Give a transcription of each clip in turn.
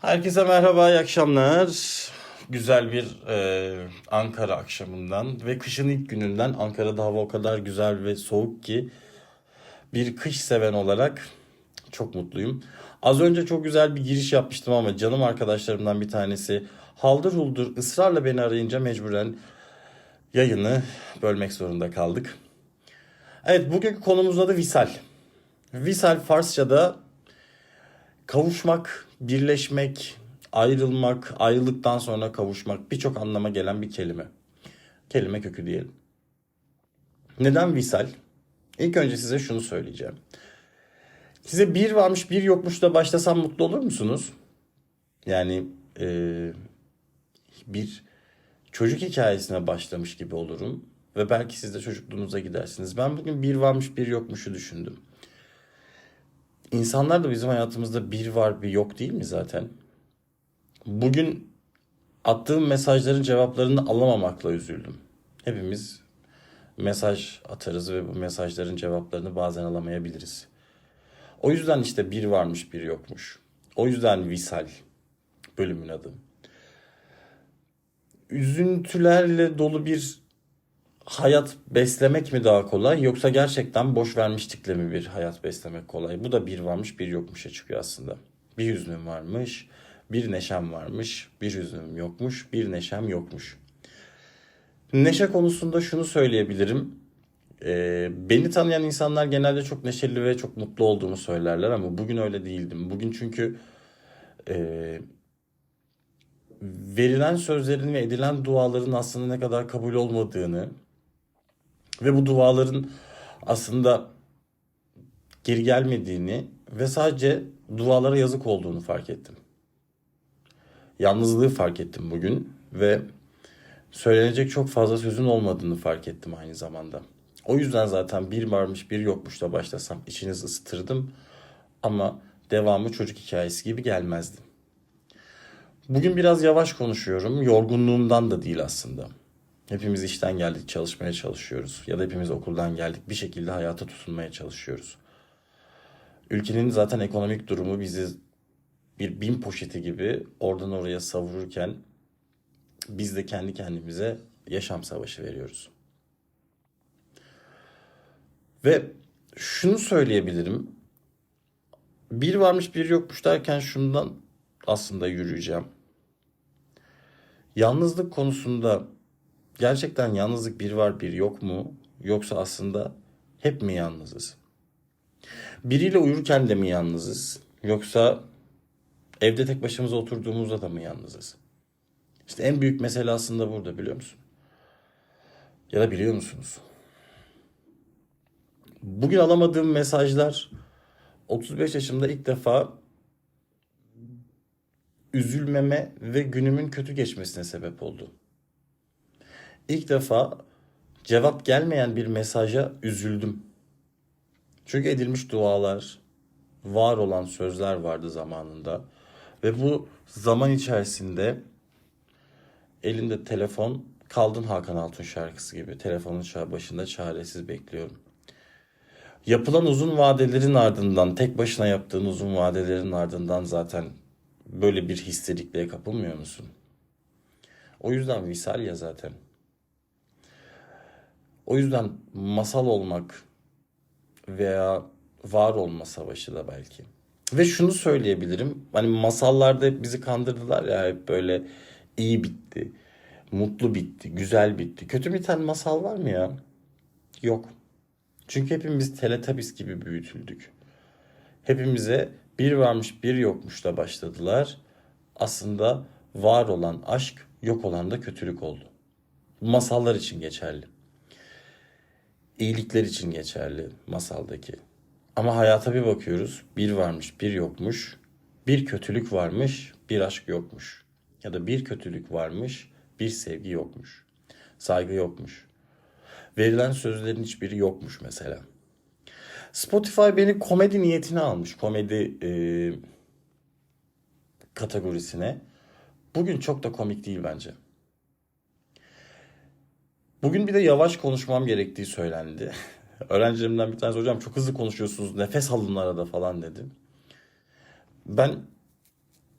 Herkese merhaba, iyi akşamlar. Güzel bir e, Ankara akşamından ve kışın ilk gününden Ankara'da hava o kadar güzel ve soğuk ki bir kış seven olarak çok mutluyum. Az önce çok güzel bir giriş yapmıştım ama canım arkadaşlarımdan bir tanesi haldır huldur ısrarla beni arayınca mecburen yayını bölmek zorunda kaldık. Evet bugünkü konumuzun adı Visal. Visal Farsça'da kavuşmak, birleşmek, ayrılmak, ayrılıktan sonra kavuşmak birçok anlama gelen bir kelime. Kelime kökü diyelim. Neden visal? İlk önce size şunu söyleyeceğim. Size bir varmış bir yokmuş da başlasam mutlu olur musunuz? Yani eee, bir çocuk hikayesine başlamış gibi olurum. Ve belki siz de çocukluğunuza gidersiniz. Ben bugün bir varmış bir yokmuşu düşündüm. İnsanlar da bizim hayatımızda bir var bir yok değil mi zaten? Bugün attığım mesajların cevaplarını alamamakla üzüldüm. Hepimiz mesaj atarız ve bu mesajların cevaplarını bazen alamayabiliriz. O yüzden işte bir varmış bir yokmuş. O yüzden Visal bölümün adı. Üzüntülerle dolu bir hayat beslemek mi daha kolay yoksa gerçekten boş vermişlikle mi bir hayat beslemek kolay? Bu da bir varmış bir yokmuşa çıkıyor aslında. Bir hüznüm varmış, bir neşem varmış, bir hüznüm yokmuş, bir neşem yokmuş. Neşe konusunda şunu söyleyebilirim. Ee, beni tanıyan insanlar genelde çok neşeli ve çok mutlu olduğumu söylerler ama bugün öyle değildim. Bugün çünkü e, verilen sözlerin ve edilen duaların aslında ne kadar kabul olmadığını ve bu duaların aslında geri gelmediğini ve sadece dualara yazık olduğunu fark ettim. Yalnızlığı fark ettim bugün ve söylenecek çok fazla sözün olmadığını fark ettim aynı zamanda. O yüzden zaten bir varmış bir yokmuş da başlasam içinizi ısıtırdım ama devamı çocuk hikayesi gibi gelmezdi. Bugün biraz yavaş konuşuyorum. Yorgunluğumdan da değil aslında. Hepimiz işten geldik, çalışmaya çalışıyoruz. Ya da hepimiz okuldan geldik, bir şekilde hayata tutunmaya çalışıyoruz. Ülkenin zaten ekonomik durumu bizi bir bin poşeti gibi oradan oraya savururken biz de kendi kendimize yaşam savaşı veriyoruz. Ve şunu söyleyebilirim. Bir varmış bir yokmuş derken şundan aslında yürüyeceğim. Yalnızlık konusunda gerçekten yalnızlık bir var bir yok mu? Yoksa aslında hep mi yalnızız? Biriyle uyurken de mi yalnızız? Yoksa evde tek başımıza oturduğumuzda da mı yalnızız? İşte en büyük mesele aslında burada biliyor musun? Ya da biliyor musunuz? Bugün alamadığım mesajlar 35 yaşımda ilk defa üzülmeme ve günümün kötü geçmesine sebep oldu. İlk defa cevap gelmeyen bir mesaja üzüldüm. Çünkü edilmiş dualar, var olan sözler vardı zamanında ve bu zaman içerisinde elinde telefon kaldın Hakan Altun şarkısı gibi telefonun başında çaresiz bekliyorum. Yapılan uzun vadelerin ardından, tek başına yaptığın uzun vadelerin ardından zaten böyle bir histerikliğe kapılmıyor musun? O yüzden visal ya zaten. O yüzden masal olmak veya var olma savaşı da belki. Ve şunu söyleyebilirim. Hani masallarda hep bizi kandırdılar ya hep böyle iyi bitti, mutlu bitti, güzel bitti. Kötü biten masal var mı ya? Yok. Çünkü hepimiz Teletubbies gibi büyütüldük. Hepimize bir varmış bir yokmuş da başladılar. Aslında var olan aşk yok olan da kötülük oldu. Masallar için geçerli. İyilikler için geçerli masaldaki. Ama hayata bir bakıyoruz. Bir varmış bir yokmuş. Bir kötülük varmış bir aşk yokmuş. Ya da bir kötülük varmış bir sevgi yokmuş. Saygı yokmuş. Verilen sözlerin hiçbiri yokmuş mesela. Spotify beni komedi niyetine almış. Komedi e, kategorisine. Bugün çok da komik değil bence. Bugün bir de yavaş konuşmam gerektiği söylendi. Öğrencilerimden bir tanesi hocam çok hızlı konuşuyorsunuz nefes alın arada falan dedi. Ben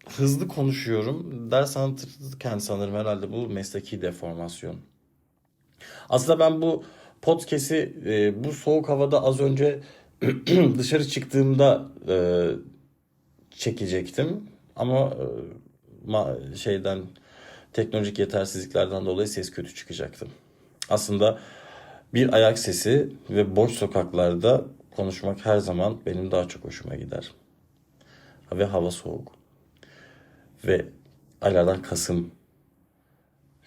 hızlı konuşuyorum. Ders anlatırken sanırım herhalde bu mesleki deformasyon. Aslında ben bu podcast'i e, bu soğuk havada az önce dışarı çıktığımda e, çekecektim. Ama e, ma- şeyden teknolojik yetersizliklerden dolayı ses kötü çıkacaktı. Aslında bir ayak sesi ve boş sokaklarda konuşmak her zaman benim daha çok hoşuma gider. Ve hava soğuk. Ve aylardan Kasım.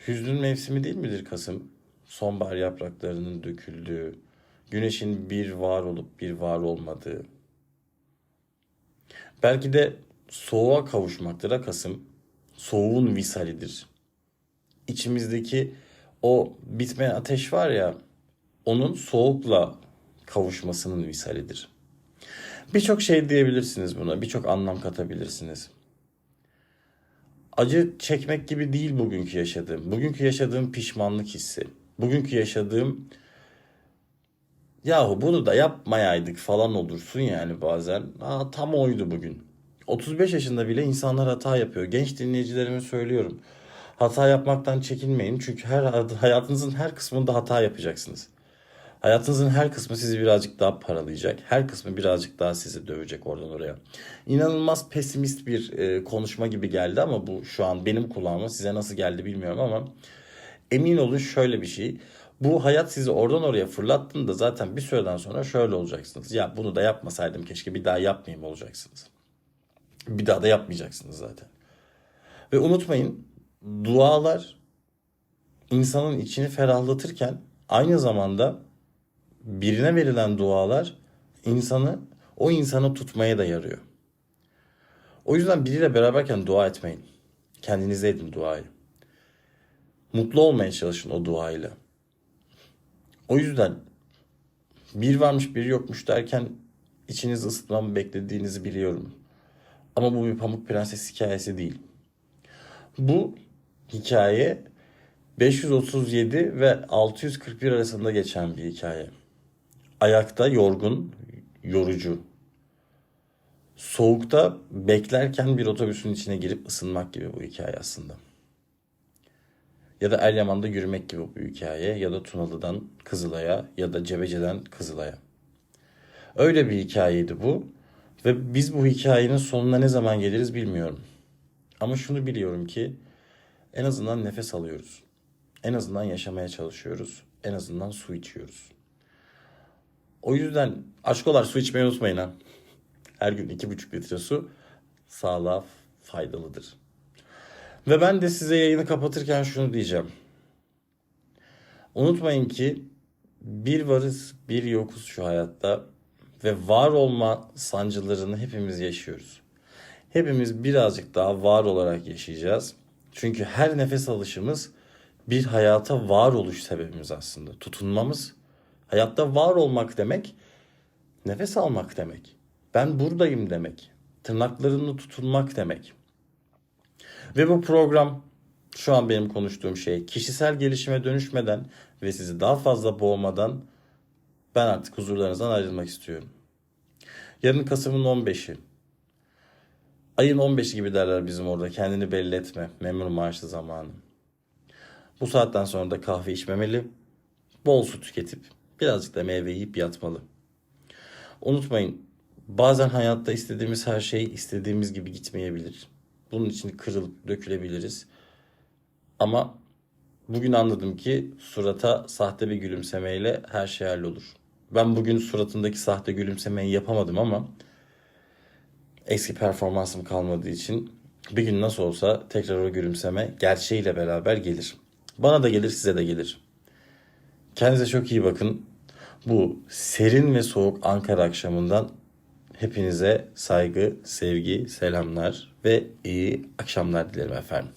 Hüznün mevsimi değil midir Kasım? Sonbahar yapraklarının döküldüğü, güneşin bir var olup bir var olmadığı. Belki de soğuğa kavuşmaktır Kasım. Soğuğun visalidir. İçimizdeki o bitmeyen ateş var ya, onun soğukla kavuşmasının visalidir. Birçok şey diyebilirsiniz buna, birçok anlam katabilirsiniz. Acı çekmek gibi değil bugünkü yaşadığım. Bugünkü yaşadığım pişmanlık hissi. Bugünkü yaşadığım yahu bunu da yapmayaydık falan olursun yani bazen. Aa, tam oydu bugün. 35 yaşında bile insanlar hata yapıyor. Genç dinleyicilerime söylüyorum. Hata yapmaktan çekinmeyin. Çünkü her hayatınızın her kısmında hata yapacaksınız. Hayatınızın her kısmı sizi birazcık daha paralayacak. Her kısmı birazcık daha sizi dövecek oradan oraya. İnanılmaz pesimist bir e, konuşma gibi geldi ama bu şu an benim kulağıma size nasıl geldi bilmiyorum ama emin olun şöyle bir şey. Bu hayat sizi oradan oraya fırlattığında zaten bir süreden sonra şöyle olacaksınız. Ya bunu da yapmasaydım keşke bir daha yapmayayım olacaksınız. Bir daha da yapmayacaksınız zaten. Ve unutmayın dualar insanın içini ferahlatırken aynı zamanda birine verilen dualar insanı o insanı tutmaya da yarıyor. O yüzden biriyle beraberken dua etmeyin. Kendinize edin duayı. Mutlu olmaya çalışın o duayla. O yüzden bir varmış bir yokmuş derken içiniz ısıtmamı beklediğinizi biliyorum. Ama bu bir Pamuk Prenses hikayesi değil. Bu hikaye 537 ve 641 arasında geçen bir hikaye. Ayakta yorgun, yorucu. Soğukta beklerken bir otobüsün içine girip ısınmak gibi bu hikaye aslında. Ya da Eryaman'da yürümek gibi bu hikaye ya da Tunalı'dan Kızılay'a ya da Cebece'den Kızılay'a. Öyle bir hikayeydi bu ve biz bu hikayenin sonuna ne zaman geliriz bilmiyorum. Ama şunu biliyorum ki en azından nefes alıyoruz. En azından yaşamaya çalışıyoruz. En azından su içiyoruz. O yüzden aşkolar su içmeyi unutmayın ha. Her gün iki buçuk litre su sağlığa faydalıdır. Ve ben de size yayını kapatırken şunu diyeceğim. Unutmayın ki bir varız bir yokuz şu hayatta ve var olma sancılarını hepimiz yaşıyoruz. Hepimiz birazcık daha var olarak yaşayacağız. Çünkü her nefes alışımız bir hayata varoluş sebebimiz aslında. Tutunmamız, hayatta var olmak demek, nefes almak demek. Ben buradayım demek. Tırnaklarını tutunmak demek. Ve bu program şu an benim konuştuğum şey kişisel gelişime dönüşmeden ve sizi daha fazla boğmadan ben artık huzurlarınızdan ayrılmak istiyorum. Yarın Kasım'ın 15'i. Ayın 15'i gibi derler bizim orada. Kendini belli etme. Memur maaşı zamanı. Bu saatten sonra da kahve içmemeli. Bol su tüketip birazcık da meyve yiyip yatmalı. Unutmayın bazen hayatta istediğimiz her şey istediğimiz gibi gitmeyebilir. Bunun için kırılıp dökülebiliriz. Ama bugün anladım ki surata sahte bir gülümsemeyle her şey hallolur. Ben bugün suratındaki sahte gülümsemeyi yapamadım ama eski performansım kalmadığı için bir gün nasıl olsa tekrar o gülümseme gerçeğiyle beraber gelir. Bana da gelir size de gelir. Kendinize çok iyi bakın. Bu serin ve soğuk Ankara akşamından hepinize saygı, sevgi, selamlar ve iyi akşamlar dilerim efendim.